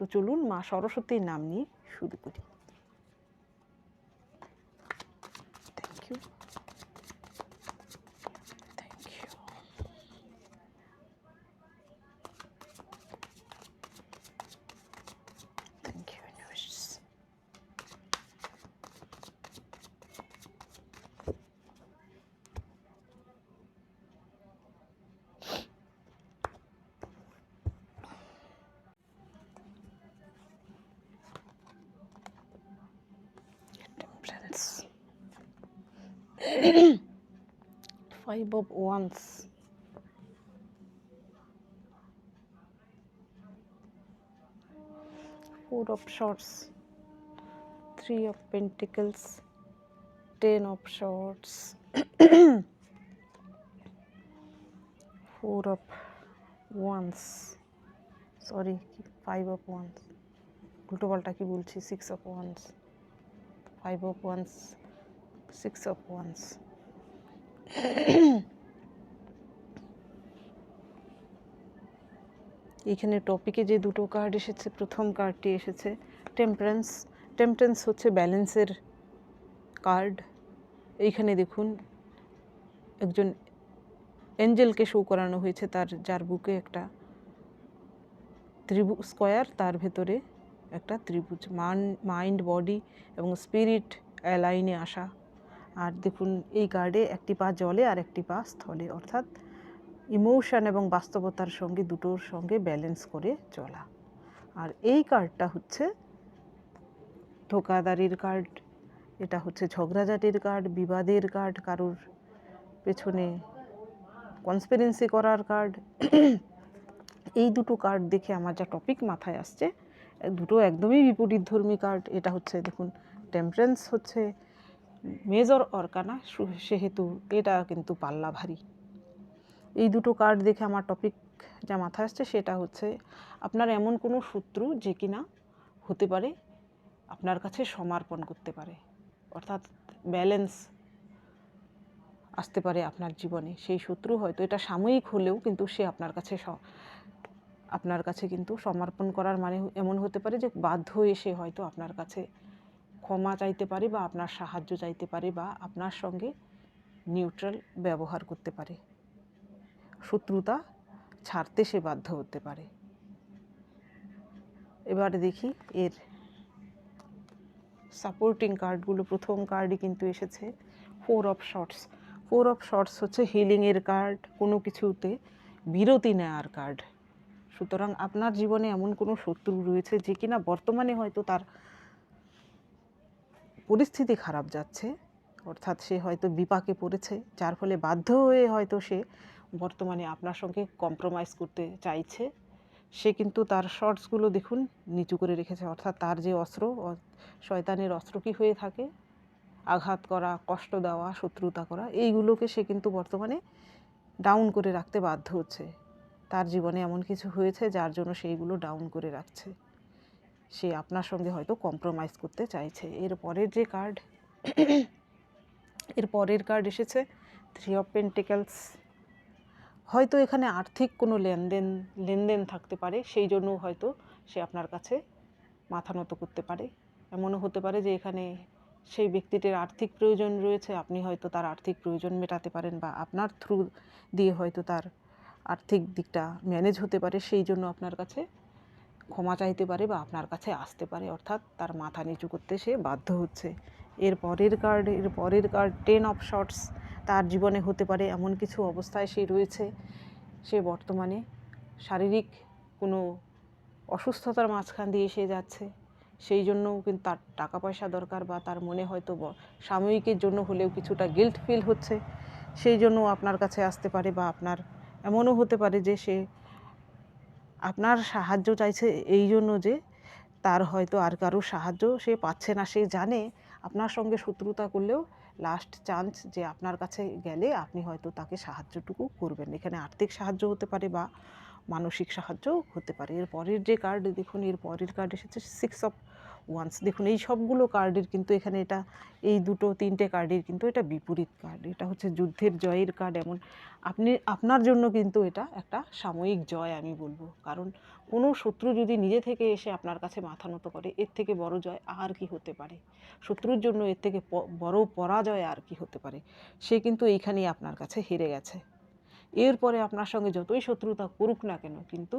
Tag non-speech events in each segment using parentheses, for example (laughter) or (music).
তো চলুন মা সরস্বতীর নাম নিয়ে শুরু করি। Thank you Five of Wands. Four of Swords. Three of Pentacles. Ten of Swords. Four of Wands. Sorry, five of Wands. উল্টো পাল্টা কি বলছি six of wands five of wands six of wands এখানে টপিকে যে দুটো কার্ড এসেছে, প্রথম কার্ডটি এসেছে টেম্পারেন্স টেম্পারেন্স হচ্ছে ব্যালেন্সের কার্ড এইখানে দেখুন, একজন এঞ্জেলকে শো করানো হয়েছে, তার, যার বুকে একটা ত্রিভুজ স্কোয়ার তার ভেতরে একটা ত্রিভুজ মান মাইন্ড বডি এবং স্পিরিট অ্যালাইনে আসা আর দেখুন, এই কার্ডে একটি পা জলে আর একটি পা স্থলে। অর্থাৎ ইমোশন এবং বাস্তবতার সঙ্গে দুটোর সঙ্গে ব্যালেন্স করে চলা। আর এই কার্ডটা হচ্ছে ধোকাদারির কার্ড, এটা হচ্ছে ঝগড়াঝাটির কার্ড, বিবাদের কার্ড, কারোর পেছনে কনসপিরেন্সি করার কার্ড। এই দুটো কার্ড দেখে আমার যা টপিক মাথায় আসছে, দুটো একদমই বিপরীত ধর্মী কার্ড। এটা হচ্ছে, দেখুন টেম্পারেন্স হচ্ছে মেজর অর্কানা সেহেতু এটা কিন্তু পাল্লা ভারী। এই দুটো কার্ড দেখে আমার টপিক যা মাথায় আসছে সেটা হচ্ছে, আপনার এমন কোনো শত্রু যে কিনা হতে পারে, আপনার কাছে সমর্পণ করতে পারে। অর্থাৎ ব্যালেন্স আসতে পারে আপনার জীবনে। সেই শত্রু হয়তো এটা সাময়িক হলেও কিন্তু সে আপনার কাছে আপনার কাছে কিন্তু সমর্পণ করার মানে এমন হতে পারে যে বাধ্য হয়ে সে হয়তো আপনার কাছে ক্ষমা চাইতে পারে বা আপনার সাহায্য চাইতে পারে বা আপনার সঙ্গে নিউট্রাল ব্যবহার করতে পারে। শত্রুতা ছাড়তে সে বাধ্য হতে পারে। এবার দেখি এর সাপোর্টিং কার্ডগুলো প্রথম কার্ডই কিন্তু এসেছে four of swords four of swords হচ্ছে হিলিংয়ের কার্ড কোনো কিছুতে বিরতি নেওয়ার কার্ড সুতরাং আপনার জীবনে এমন কোনো শত্রু রয়েছে যে কিনা বর্তমানে হয়তো তার পরিস্থিতি খারাপ যাচ্ছে, অর্থাৎ সে হয়তো বিপাকে পড়েছে, যার ফলে বাধ্য হয়ে হয়তো সে বর্তমানে আপনার সঙ্গে কম্প্রোমাইজ করতে চাইছে। সে কিন্তু তার শর্টসগুলো দেখুন নিচু করে রেখেছে, অর্থাৎ তার যে অস্ত্র শয়তানের অস্ত্র কী হয়ে থাকে? আঘাত করা, কষ্ট দেওয়া, শত্রুতা করা, এইগুলোকে সে কিন্তু বর্তমানে ডাউন করে রাখতে বাধ্য হচ্ছে। তার জীবনে এমন কিছু হয়েছে যার জন্য সেইগুলো ডাউন করে রাখছে। সে আপনার সঙ্গে হয়তো কম্প্রোমাইজ করতে চাইছে। এর পরের যে কার্ড এর পরের কার্ড এসেছে থ্রি অফ পেন্টিক্যালস হয়তো এখানে আর্থিক কোনো লেনদেন লেনদেন থাকতে পারে, সেই জন্য হয়তো সে আপনার কাছে মাথা নত করতে পারে। এমনও হতে পারে যে এখানে সেই ব্যক্তিটির আর্থিক প্রয়োজন রয়েছে, আপনি হয়তো তার আর্থিক প্রয়োজন মেটাতে পারেন বা আপনার থ্রু দিয়ে হয়তো তার আর্থিক দিকটা ম্যানেজ হতে পারে, সেই জন্য আপনার কাছে ক্ষমা চাইতে পারে বা আপনার কাছে আসতে পারে, অর্থাৎ তার মাথা নিচু করতে সে বাধ্য হচ্ছে। এর পরের কার্ড এর পরের কার্ড টেন অফ শর্টস তার জীবনে হতে পারে এমন কিছু অবস্থায় সে রয়েছে। সে বর্তমানে শারীরিক কোনো অসুস্থতার মাঝখান দিয়ে সে যাচ্ছে। সেই জন্যও কিন্তু তার টাকা পয়সা দরকার বা তার মনে হয়তো সাময়িকের জন্য হলেও কিছুটা গিল্ট ফিল হচ্ছে। সেই জন্য আপনার কাছে আসতে পারে বা আপনার এমনও হতে পারে যে সে আপনার সাহায্য চাইছে এই জন্য যে তার হয়তো আর কারও সাহায্য সে পাচ্ছে না, সে জানে আপনার সঙ্গে শত্রুতা করলেও লাস্ট চান্স যে আপনার কাছে গেলে আপনি হয়তো তাকে সাহায্যটুকু করবেন। এখানে আর্থিক সাহায্য হতে পারে বা মানসিক সাহায্যও হতে পারে। এর পরের যে কার্ড দেখুন এর পরের কার্ড এসেছে সিক্স অফ ওয়ান্স দেখুন, এই সবগুলো কার্ডের কিন্তু এখানে এটা, এই দুটো, তিনটে কার্ডের কিন্তু এটা বিপরীত কার্ড। এটা হচ্ছে যুদ্ধের জয়ের কার্ড এমন। আপনি, আপনার জন্য কিন্তু এটা একটা সাময়িক জয় আমি বলব। কারণ কোনো শত্রু যদি নিজে থেকে এসে আপনার কাছে মাথা নত করে, এর থেকে বড় জয় আর কি হতে পারে? শত্রুর জন্য এর থেকে বড় পরাজয় আর কি হতে পারে? সে কিন্তু এইখানেই আপনার কাছে হেরে গেছে। এরপরে আপনার সঙ্গে যতই শত্রুতা করুক না কেন, কিন্তু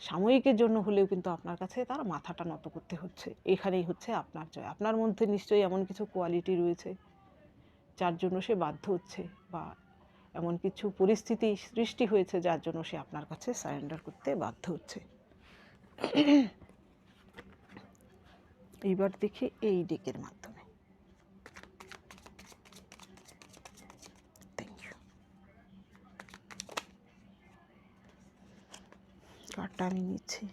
সাময়িকের জন্য হলেও কিন্তু আপনার কাছে তার মাথাটা নত করতে হচ্ছে। এখানেই হচ্ছে আপনার জয়। আপনার মধ্যে নিশ্চয়ই এমন কিছু কোয়ালিটি রয়েছে যার জন্য সে বাধ্য হচ্ছে বা এমন কিছু পরিস্থিতি সৃষ্টি হয়েছে যার জন্য সে আপনার কাছে সারেন্ডার করতে বাধ্য হচ্ছে। এইবার দেখি এই ডেকের মাধ্যমে থ্যাংক ইউ কার্ডটা আমি নিচ্ছি।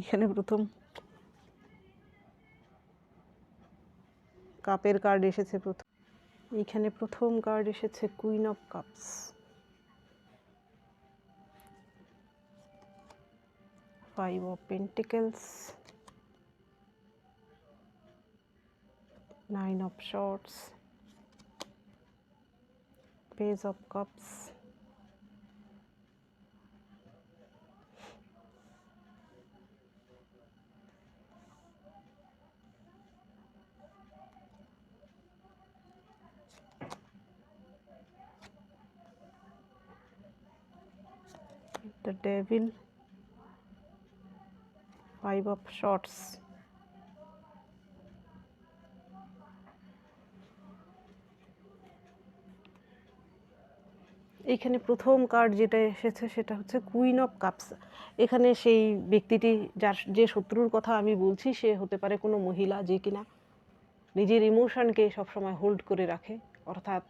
এখানে প্রথম কাপের কার্ড এসেছে প্রথম এইখানে প্রথম কার্ড এসেছে queen of cups. Five of pentacles. Nine of swords. Page of cups. The devil. Five of swords. এখানে প্রথম কার্ড যেটা এসেছে সেটা হচ্ছে কুইন অফ কাপস এখানে সেই ব্যক্তিটি যার যে শত্রুর কথা আমি বলছি, সে হতে পারে কোনো মহিলা যে কিনা নিজের ইমোশনকে সবসময় হোল্ড করে রাখে, অর্থাৎ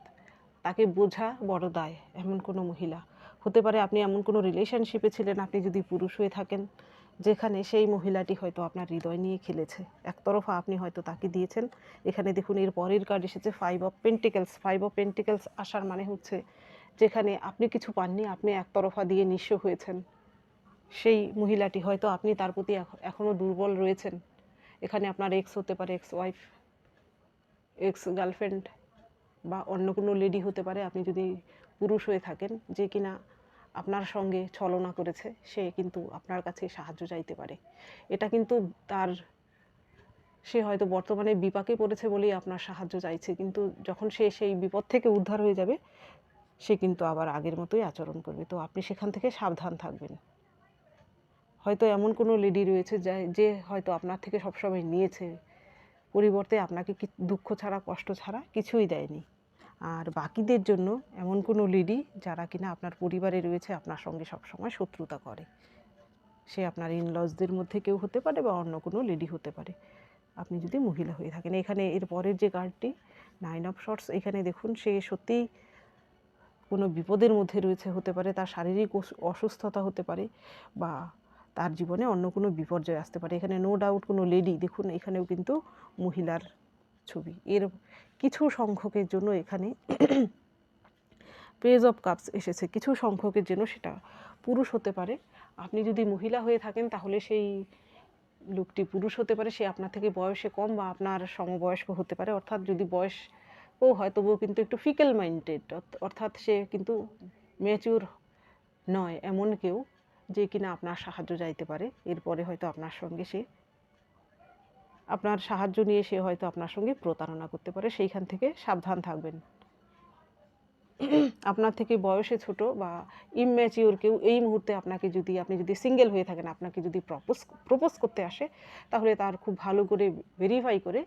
তাকে বোঝা বড় দায় এমন কোনো মহিলা। হতে পারে আপনি এমন কোনো রিলেশনশিপে ছিলেন, আপনি যদি পুরুষ হয়ে থাকেন, যেখানে সেই মহিলাটি হয়তো আপনার হৃদয় নিয়ে খেলেছে। একতরফা আপনি হয়তো তাকে দিয়েছেন। এখানে দেখুন, এর পরের কার্ড এসেছে five of pentacles five of pentacles আসার মানে হচ্ছে যেখানে আপনি কিছু পাননি, আপনি একতরফা দিয়ে নিঃস্ব হয়েছেন। সেই মহিলাটি হয়তো আপনি তার প্রতি এখনও দুর্বল রয়েছেন। এখানে আপনার এক্স হতে পারে এক্স ওয়াইফ এক্স গার্লফ্রেন্ড বা অন্য কোনো লেডি হতে পারে। আপনি যদি পুরুষ হয়ে থাকেন যে কিনা আপনার সঙ্গে ছলনা করেছে, সে কিন্তু আপনার কাছে সাহায্য চাইতে পারে। এটা কিন্তু তার, সে হয়তো বর্তমানে বিপাকে পড়েছে বলেই আপনার সাহায্য চাইছে, কিন্তু যখন সে সেই বিপদ থেকে উদ্ধার হয়ে যাবে, সে কিন্তু আবার আগের মতোই আচরণ করবে। তো আপনি সেখান থেকে সাবধান থাকবেন। হয়তো এমন কোনো লেডি রয়েছে যা, যে হয়তো আপনার থেকে সবসময় নিয়েছে, পরিবর্তে আপনাকে কি দুঃখ ছাড়া, কষ্ট ছাড়া কিছুই দেয়নি। আর বাকিদের জন্য এমন কোনো লেডি যারা কিনা আপনার পরিবারে রয়েছে, আপনার সঙ্গে সবসময় শত্রুতা করে। সে আপনার ইনলজদের মধ্যে কেউ হতে পারে বা অন্য কোনো লেডি হতে পারে। আপনি যদি মহিলা হয়ে থাকেন, এখানে এর পরের যে কার্ডটি নাইন অফ শর্টস এখানে দেখুন, সে সত্যিই কোনো বিপদের মধ্যে রয়েছে, হতে পারে তার শারীরিক অসু- অসুস্থতা হতে পারে বা তার জীবনে অন্য কোনো বিপর্যয় আসতে পারে। এখানে নো ডাউট কোনো লেডি দেখুন, এখানেও কিন্তু মহিলার ছবি। এর কিছু সংখ্যকের জন্য এখানে পেজ অফ কাপস এসেছে। কিছু সংখ্যকের জন্য সেটা পুরুষ হতে পারে। আপনি যদি মহিলা হয়ে থাকেন তাহলে সেই লোকটি পুরুষ হতে পারে। সে আপনার থেকে বয়সে কম বা আপনার সমবয়স্ক হতে পারে। অর্থাৎ যদি বয়স ও হয় তবুও কিন্তু একটু ফিকেল মাইন্ডেড অর্থাৎ সে কিন্তু ম্যাচিউর নয় এমন কেউ যে কিনা আপনার সাহায্য চাইতে পারে। এরপরে হয়তো আপনার সঙ্গে সে আপনার সাহায্য নিয়ে সে হয়তো আপনার সঙ্গে প্রতারণা করতে পারে। সেইখান থেকে সাবধান থাকবেন। আপনার থেকে বয়সে ছোট বা ইমম্যাচিওর কেউ এই মুহূর্তে আপনাকে যদি, আপনি যদি সিঙ্গেল হয়ে থাকেন, আপনাকে যদি প্রপোজ প্রপোজ করতে আসে, তাহলে তার খুব ভালো করে ভেরিফাই করে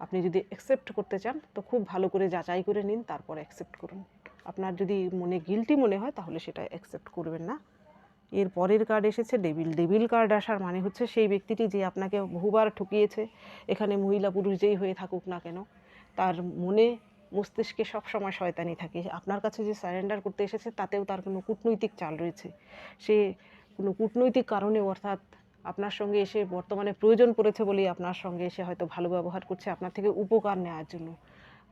আপনি যদি অ্যাকসেপ্ট করতে চান, তো খুব ভালো করে যাচাই করে নিন, তারপর অ্যাকসেপ্ট করুন। আপনার যদি মনে গিলটি মনে হয়, তাহলে সেটা অ্যাকসেপ্ট করবেন না। এর পরের কার্ড এসেছে ডেবিল ডেবিল কার্ড আসার মানে হচ্ছে সেই ব্যক্তিটি যে আপনাকে বহুবার ঠকিয়েছে, এখানে মহিলা পুরুষ যেই হয়ে থাকুক না কেন, তার মনে, মস্তিষ্কে সব সময় শয়তানি থাকে। আপনার কাছে যে সারেন্ডার করতে এসেছে, তাতেও তার কোনো কূটনৈতিক চাল রয়েছে। সে কোনো কূটনৈতিক কারণে অর্থাৎ আপনার সঙ্গে এসে বর্তমানে প্রয়োজন পড়েছে বলেই আপনার সঙ্গে এসে হয়তো ভালো ব্যবহার করছে, আপনার থেকে উপকার নেওয়ার জন্য।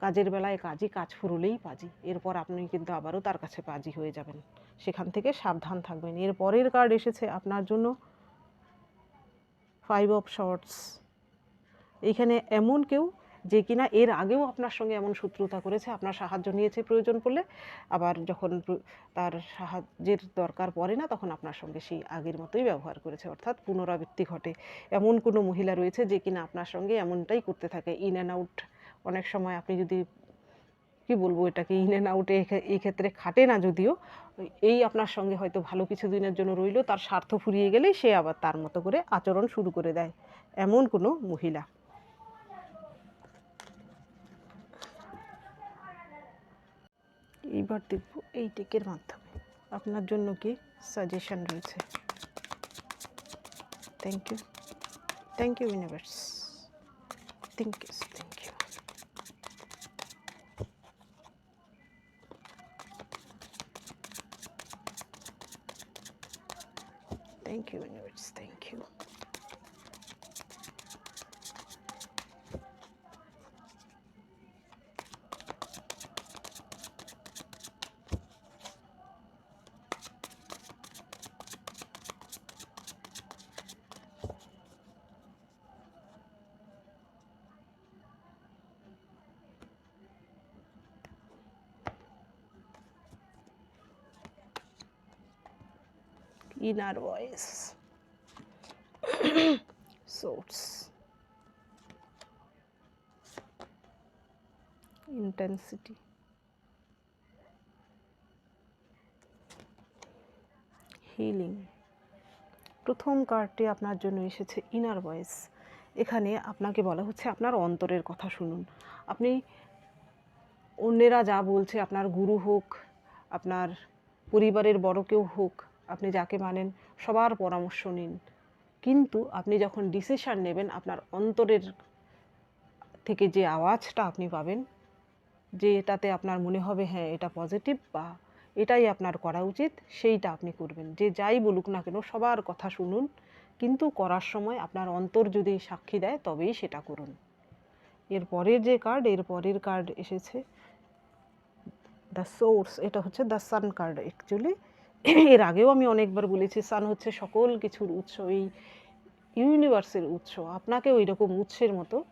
কাজের বেলায় কাজই কাজ ফুরলেই পাজি। এরপর আপনি কিন্তু আবারও তার কাছে পাজি হয়ে যাবেন। সেখান থেকে সাবধান থাকবেন। এর পরের কার্ড এসেছে আপনার জন্য ফাইভ অফ শর্টস এইখানে এমন কেউ যে কিনা এর আগেও আপনার সঙ্গে এমন শত্রুতা করেছে, আপনার সাহায্য নিয়েছে প্রয়োজন পড়লে, আবার যখন তার সাহায্যের দরকার পড়ে না, তখন আপনার সঙ্গে সেই আগের মতোই ব্যবহার করেছে। অর্থাৎ পুনরাবৃত্তি ঘটে। এমন কোনো মহিলা রয়েছে যে কিনা আপনার সঙ্গে এমনটাই করতে থাকে ইন অ্যান্ড আউট অনেক সময় আপনি যদি, কি বলব এটাকে ইন অ্যান্ড আউটে এই ক্ষেত্রে খাটে না যদিও, এই আপনার সঙ্গে হয়তো ভালো কিছু দিনের জন্য রইল, তার স্বার্থ ফুরিয়ে গেলেই সে আবার তার মতো করে আচরণ শুরু করে দেয়, এমন কোনো মহিলা। এইবার দেখব এই টেকের মাধ্যমে আপনার জন্য কি সাজেশন রয়েছে। Thank you thank you universe thank you thank you thank you universe thank you inner voice swords intensity. Healing প্রথম কার্ডটি আপনার জন্য এসেছে ইনার ভয়েস এখানে আপনাকে বলা হচ্ছে আপনার অন্তরের কথা শুনুন। আপনি অন্যেরা যা বলছে, আপনার গুরু হোক, আপনার পরিবারের বড় কেউ হোক আপনি যাকে মানেন, সবার পরামর্শ নিন। কিন্তু আপনি যখন ডিসিশন নেবেন, আপনার অন্তরের থেকে যে আওয়াজটা আপনি পাবেন, যে এটাতে আপনার মনে হবে হ্যাঁ এটা পজিটিভ বা এটাই আপনার করা উচিত, সেইটা আপনি করবেন। যে যাই বলুক না কেন, সবার কথা শুনুন, কিন্তু করার সময় আপনার অন্তর যদি সাক্ষী দেয়, তবেই সেটা করুন। এর পরের যে কার্ড এর পরের কার্ড এসেছে দ্য সোর্স এটা হচ্ছে দ্য সান কার্ড অ্যাকচুয়ালি এর আগেও আমি অনেকবার বলেছি, সান হচ্ছে সকল কিছুর উৎস, এই ইউনিভার্সের উৎস। আপনাকে ওই রকম উৎসের মতো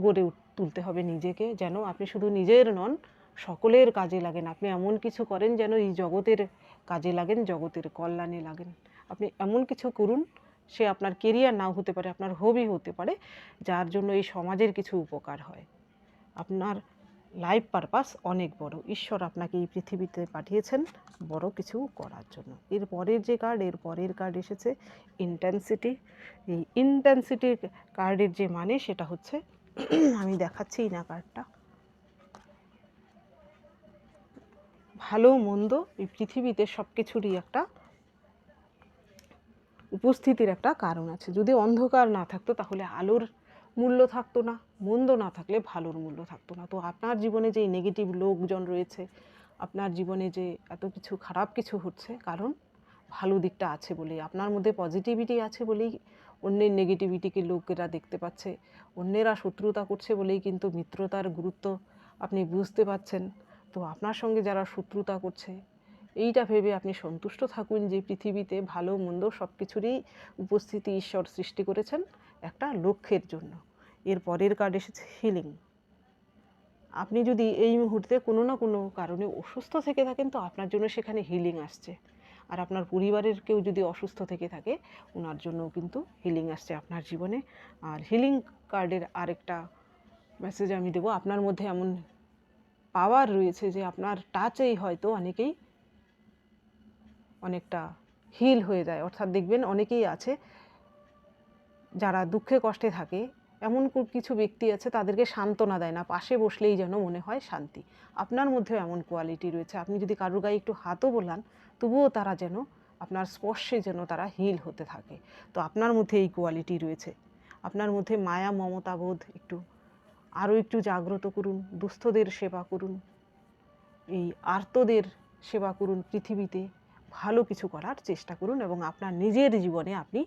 গড়ে তুলতে হবে নিজেকে, যেন আপনি শুধু নিজের নন, সকলের কাজে লাগেন। আপনি এমন কিছু করেন যেন এই জগতের কাজে লাগেন, জগতের কল্যাণে লাগেন। আপনি এমন কিছু করুন, সে আপনার কেরিয়ার নাও হতে পারে, আপনার হবি হতে পারে, যার জন্য এই সমাজের কিছু উপকার হয়। আপনার লাইফ পারপাস অনেক বড়। ঈশ্বর আপনাকে এই পৃথিবীতে পাঠিয়েছেন বড় কিছু করার জন্য। এর পরের যে কার্ড এর পরের কার্ড এসেছে ইন্টেন্সিটি এই ইন্টেন্সিটি কার্ডের যে মানে সেটা হচ্ছে (clears throat) আমি দেখাচ্ছি না কার্ডটা ভালো, মন্দ এই পৃথিবীতে সব কিছুরই একটা উপস্থিতির একটা কারণ আছে। যদি অন্ধকার না থাকতো তাহলে আলোর মূল্য থাকতো না, মন্দ না থাকলে ভালোর মূল্য থাকতো না। তো আপনার জীবনে যে নেগেটিভ লোকজন রয়েছে, আপনার জীবনে যে এত কিছু খারাপ কিছু হচ্ছে, কারণ ভালো দিকটা আছে বলেই, আপনার মধ্যে পজিটিভিটি আছে বলেই অন্যের নেগেটিভিটিকে লোকেরা দেখতে পাচ্ছে, অন্যেরা শত্রুতা করছে বলেই কিন্তু মিত্রতার গুরুত্ব আপনি বুঝতে পারছেন। তো আপনার সঙ্গে যারা শত্রুতা করছে, এইটা ভেবে আপনি সন্তুষ্ট থাকুন যে পৃথিবীতে ভালো, মন্দ সব কিছুরই উপস্থিতি ঈশ্বর সৃষ্টি করেছেন। একটা লক্ষ্যের জন্য। এর পরের কার্ড এসেছে হিলিং আপনি যদি এই মুহূর্তে কোনো না কোনো কারণে অসুস্থ থেকে থাকেন, তো আপনার জন্য সেখানে হিলিং আসছে। আর আপনার পরিবারের কেউ যদি অসুস্থ থেকে থাকে ওনার জন্যও কিন্তু হিলিং আসছে আপনার জীবনে। আর হিলিং কার্ডের আরেকটা মেসেজ আমি দেবো। আপনার মধ্যে এমন পাওয়ার রয়েছে যে আপনার টাচেই হয়তো অনেকেই অনেকটা হিল হয়ে যায়। অর্থাৎ দেখবেন অনেকেই আছে যারা দুঃখে কষ্টে থাকে, এমন কিছু ব্যক্তি আছে তাদেরকে সান্ত্বনা দেয় না, পাশে বসলেই যেন মনে হয় শান্তি। আপনার মধ্যেও এমন কোয়ালিটি রয়েছে। আপনি যদি কারুর গায়ে একটু হাতও বোলান, তবুও তারা যেন আপনার স্পর্শে যেন তারা হিল হতে থাকে। তো আপনার মধ্যে এই কোয়ালিটি রয়েছে। আপনার মধ্যে মায়া মমতাবোধ একটু, আরও একটু জাগ্রত করুন, দুস্থদের সেবা করুন। এই আর্তদের সেবা করুন পৃথিবীতে। ভালো কিছু করার চেষ্টা করুন এবং আপনার নিজের জীবনে আপনি